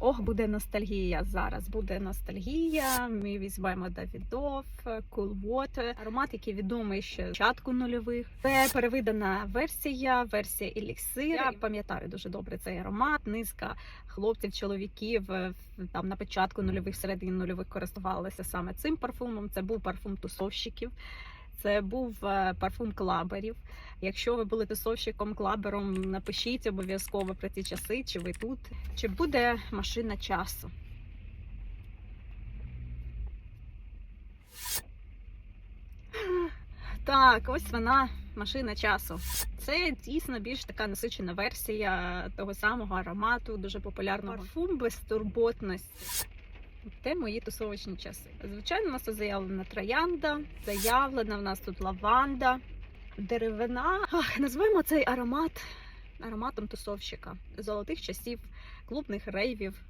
ох, буде ностальгія зараз. Буде ностальгія. Ми візьмемо Давідов, Cool Water. Аромат, який відомий ще початку нульових. Це перевидана версія, версія еліксир. Я пам'ятаю дуже добре цей аромат. Низка хлопців, чоловіків е, там на початку нульових, середині нульових користувалися саме цим парфумом. Це був парфум тусовщиків. Це був е, парфум клаберів. Якщо ви були тусовщиком клабером, напишіть обов'язково про ці часи, чи ви тут, чи буде машина часу. Так, ось вона, машина часу. Це дійсно більш така насичена версія того самого аромату, дуже популярного парфум безтурботності. Те мої тусовочні часи. Звичайно, у нас тут заявлена троянда, заявлена в нас тут лаванда, деревина. Ах, назвемо цей аромат ароматом тусовщика золотих часів, клубних рейвів.